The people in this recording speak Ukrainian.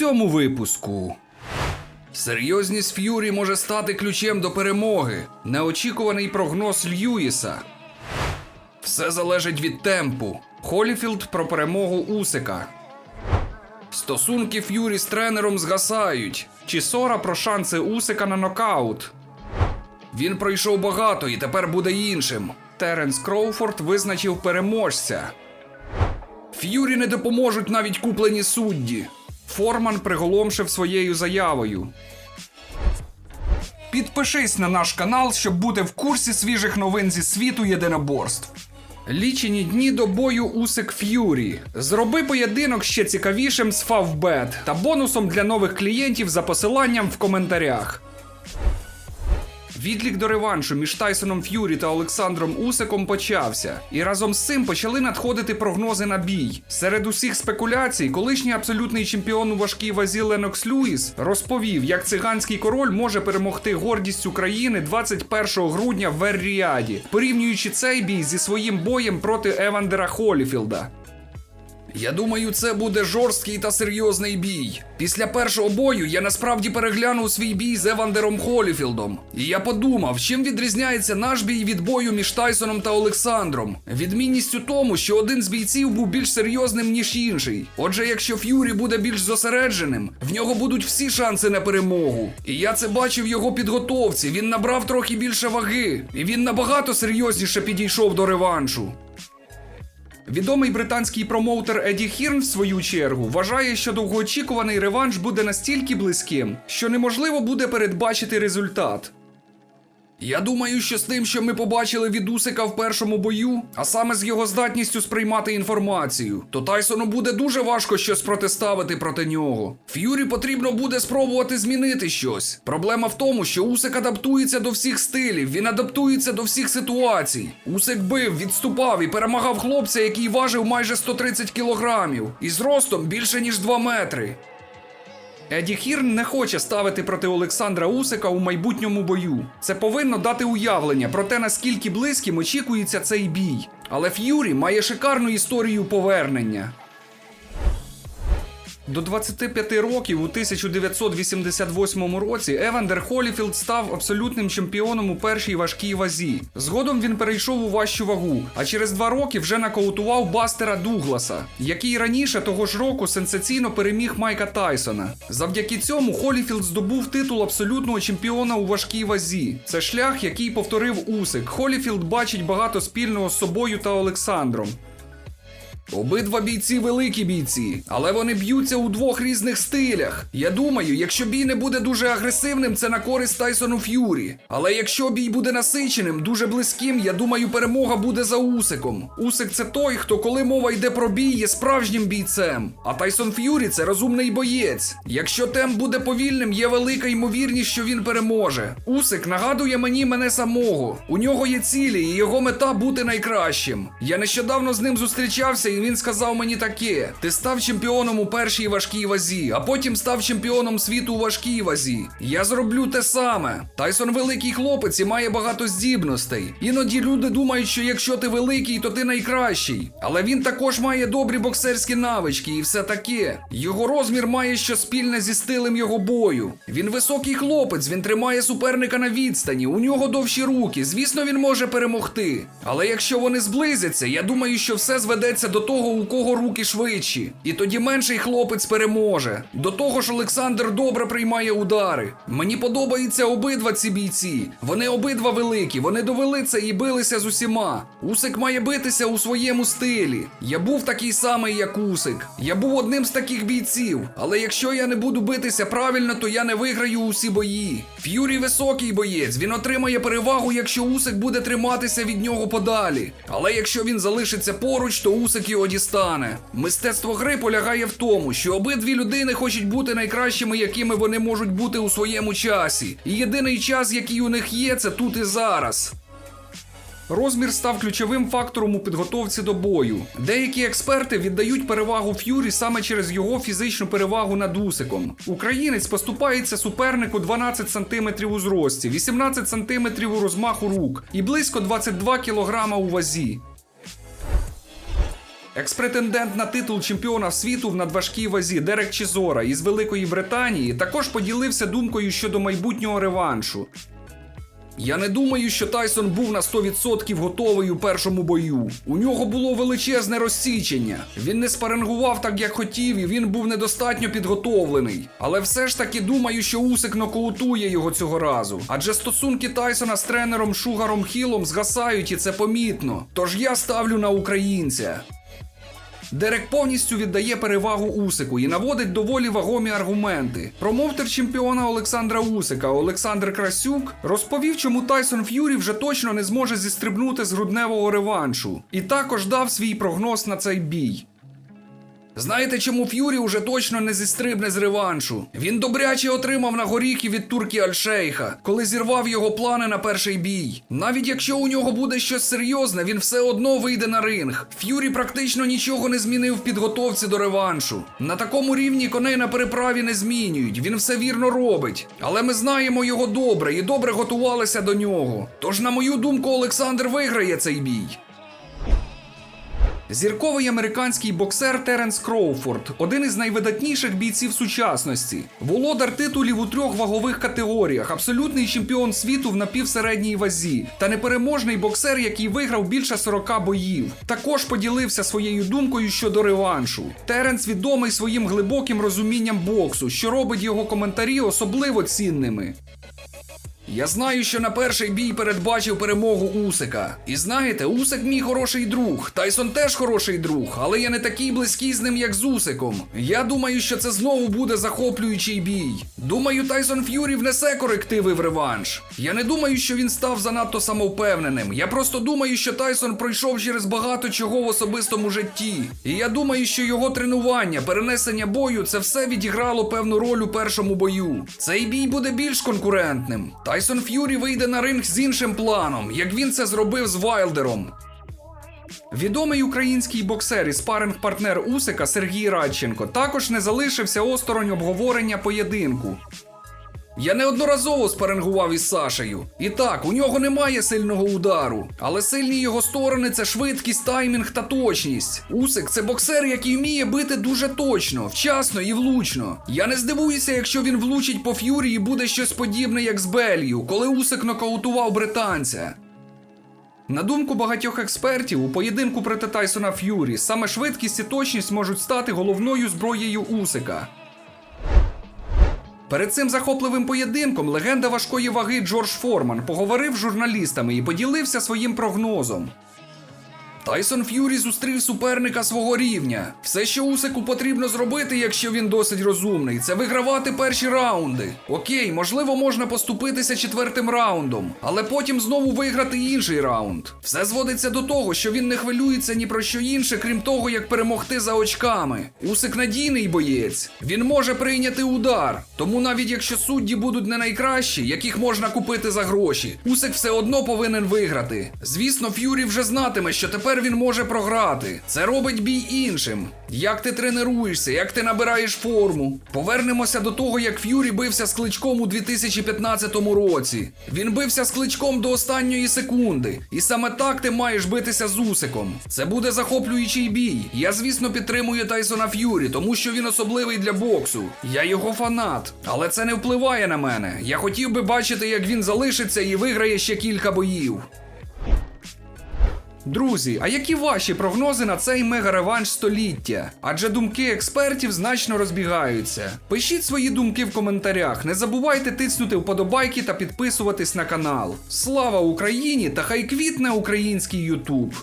цьому випуску. Серйозність Ф'юрі може стати ключем до перемоги. Неочікуваний прогноз Льюіса. Все залежить від темпу. Холіфілд про перемогу Усика. Стосунки Ф'юрі з тренером згасають. Чи Сора про шанси Усика на нокаут. Він пройшов багато і тепер буде іншим. Теренс Кроуфорд визначив переможця. Ф'юрі не допоможуть навіть куплені судді. Форман приголомшив своєю заявою. Підпишись на наш канал, щоб бути в курсі свіжих новин зі світу єдиноборств. Лічені дні до бою Усик Ф'юрі. Зроби поєдинок ще цікавішим з Фавбет та бонусом для нових клієнтів за посиланням в коментарях. Відлік до реваншу між Тайсоном Ф'юрі та Олександром Усиком почався, і разом з цим почали надходити прогнози на бій. Серед усіх спекуляцій, колишній абсолютний чемпіон у важкій вазі Ленокс Люїс розповів, як циганський король може перемогти гордість України 21 грудня в Ер-Ріаді, порівнюючи цей бій зі своїм боєм проти Евандера Холіфілда. Я думаю, це буде жорсткий та серйозний бій. Після першого бою я насправді переглянув свій бій з Евандером Холіфілдом. І я подумав, чим відрізняється наш бій від бою між Тайсоном та Олександром. Відмінність у тому, що один з бійців був більш серйозним, ніж інший. Отже, якщо Ф'юрі буде більш зосередженим, в нього будуть всі шанси на перемогу. І я це бачив в його підготовці. Він набрав трохи більше ваги, і він набагато серйозніше підійшов до реваншу. Відомий британський промоутер Еді Хірн, в свою чергу, вважає, що довгоочікуваний реванш буде настільки близьким, що неможливо буде передбачити результат. Я думаю, що з тим, що ми побачили від Усика в першому бою, а саме з його здатністю сприймати інформацію, то Тайсону буде дуже важко щось протиставити проти нього. Ф'юрі потрібно буде спробувати змінити щось. Проблема в тому, що Усик адаптується до всіх стилів, він адаптується до всіх ситуацій. Усик бив, відступав і перемагав хлопця, який важив майже 130 кілограмів, і зростом більше ніж 2 метри. Еді Хірн не хоче ставити проти Олександра Усика у майбутньому бою. Це повинно дати уявлення про те, наскільки близьким очікується цей бій. Але Ф'юрі має шикарну історію повернення. До 25 років у 1988 році Евандер Холіфілд став абсолютним чемпіоном у першій важкій вазі. Згодом він перейшов у важчу вагу, а через два роки вже нокаутував Бастера Дугласа, який раніше того ж року сенсаційно переміг Майка Тайсона. Завдяки цьому Холіфілд здобув титул абсолютного чемпіона у важкій вазі. Це шлях, який повторив Усик. Холіфілд бачить багато спільного з собою та Олександром. Обидва бійці великі бійці, але вони б'ються у двох різних стилях. Я думаю, якщо бій не буде дуже агресивним, це на користь Тайсону Ф'юрі. Але якщо бій буде насиченим, дуже близьким, я думаю, перемога буде за Усиком. Усик це той, хто, коли мова йде про бій, є справжнім бійцем. А Тайсон Ф'юрі це розумний боєць. Якщо темп буде повільним, є велика ймовірність, що він переможе. Усик нагадує мені мене самого. У нього є цілі, і його мета бути найкращим. Я нещодавно з ним зустрічався, і він сказав мені таке: ти став чемпіоном у першій важкій вазі, а потім став чемпіоном світу у важкій вазі. Я зроблю те саме. Тайсон великий хлопець і має багато здібностей. Іноді люди думають, що якщо ти великий, то ти найкращий. Але він також має добрі боксерські навички і все таке. Його розмір має що спільне зі стилем його бою. Він високий хлопець, він тримає суперника на відстані, у нього довші руки. Звісно, він може перемогти. Але якщо вони зблизяться, я думаю, що все зведеться до того, у кого руки швидші. І тоді менший хлопець переможе. До того ж, Олександр добре приймає удари. Мені подобаються обидва ці бійці. Вони обидва великі, вони довели це і билися з усіма. Усик має битися у своєму стилі. Я був такий самий, як Усик. Я був одним з таких бійців. Але якщо я не буду битися правильно, то я не виграю усі бої. Ф'юрі високий боєць, він отримає перевагу, якщо Усик буде триматися від нього подалі. Але якщо він залишиться поруч, то Усик його дістане. Мистецтво гри полягає в тому, що обидві людини хочуть бути найкращими, якими вони можуть бути у своєму часі. І єдиний час, який у них є, це тут і зараз. Розмір став ключовим фактором у підготовці до бою. Деякі експерти віддають перевагу Ф'юрі саме через його фізичну перевагу над Усиком. Українець поступається супернику 12 см у зрості, 18 см у розмаху рук і близько 22 кг у вазі. Екс-претендент на титул чемпіона світу в надважкій вазі Дерек Чізора із Великої Британії також поділився думкою щодо майбутнього реваншу. Я не думаю, що Тайсон був на 100% готовий у першому бою. У нього було величезне розсічення. Він не спарингував так, як хотів, і він був недостатньо підготовлений. Але все ж таки думаю, що Усик нокаутує його цього разу. Адже стосунки Тайсона з тренером Шугаром Хілом згасають, і це помітно. Тож я ставлю на українця. Дерек повністю віддає перевагу Усику і наводить доволі вагомі аргументи. Промоутер чемпіона Олександра Усика Олександр Красюк розповів, чому Тайсон Ф'юрі вже точно не зможе зістрибнути з грудневого реваншу, і також дав свій прогноз на цей бій. Знаєте, чому Ф'юрі уже точно не зістрибне з реваншу? Він добряче отримав на горіхи від турки Альшейха, коли зірвав його плани на перший бій. Навіть якщо у нього буде щось серйозне, він все одно вийде на ринг. Ф'юрі практично нічого не змінив в підготовці до реваншу. На такому рівні коней на переправі не змінюють. Він все вірно робить. Але ми знаємо його добре і добре готувалися до нього. Тож, на мою думку, Олександр виграє цей бій. Зірковий американський боксер Теренс Кроуфорд один із найвидатніших бійців сучасності, володар титулів у трьох вагових категоріях, абсолютний чемпіон світу в напівсередній вазі та непереможний боксер, який виграв більше 40 боїв. Також поділився своєю думкою щодо реваншу. Теренс відомий своїм глибоким розумінням боксу, що робить його коментарі особливо цінними. Я знаю, що на перший бій передбачив перемогу Усика. І знаєте, Усик мій хороший друг. Тайсон теж хороший друг, але я не такий близький з ним, як з Усиком. Я думаю, що це знову буде захоплюючий бій. Думаю, Тайсон Ф'юрі внесе корективи в реванш. Я не думаю, що він став занадто самовпевненим. Я просто думаю, що Тайсон пройшов через багато чого в особистому житті. І я думаю, що його тренування, перенесення бою це все відіграло певну роль у першому бою. Цей бій буде більш конкурентним. Тайсон Ф'юрі вийде на ринг з іншим планом, як він це зробив з Вайлдером. Відомий український боксер і спаринг-партнер Усика Сергій Радченко також не залишився осторонь обговорення поєдинку. Я неодноразово спарингував із Сашею. І так, у нього немає сильного удару, але сильні його сторони це швидкість, таймінг та точність. Усик це боксер, який вміє бити дуже точно, вчасно і влучно. Я не здивуюся, якщо він влучить по ф'юрі і буде щось подібне, як з Белью, коли Усик нокаутував британця. На думку багатьох експертів, у поєдинку проти Тайсона Ф'юрі саме швидкість і точність можуть стати головною зброєю Усика. Перед цим захопливим поєдинком легенда важкої ваги Джордж Форман поговорив з журналістами і поділився своїм прогнозом. Тайсон Ф'юрі зустрів суперника свого рівня. Все, що Усику потрібно зробити, якщо він досить розумний, це вигравати перші раунди. Окей, можливо, можна поступитися четвертим раундом, але потім знову виграти інший раунд. Все зводиться до того, що він не хвилюється ні про що інше, крім того, як перемогти за очками. Усик надійний боєць. Він може прийняти удар. Тому навіть якщо судді будуть не найкращі, яких можна купити за гроші, Усик все одно повинен виграти. Звісно, Ф'юрі вже знатиме, що тепер він може програти. Це робить бій іншим. Як ти тренуєшся, як ти набираєш форму. Повернемося до того, як Ф'юрі бився з кличком у 2015 році. Він бився з кличком до останньої секунди. І саме так ти маєш битися з Усиком. Це буде захоплюючий бій. Я, звісно, підтримую Тайсона Ф'юрі, тому що він особливий для боксу. Я його фанат. Але це не впливає на мене. Я хотів би бачити, як він залишиться і виграє ще кілька боїв. Друзі, а які ваші прогнози на цей мега-реванш століття? Адже думки експертів значно розбігаються. Пишіть свої думки в коментарях. Не забувайте тиснути вподобайки та підписуватись на канал. Слава Україні та хай квітне український Ютуб!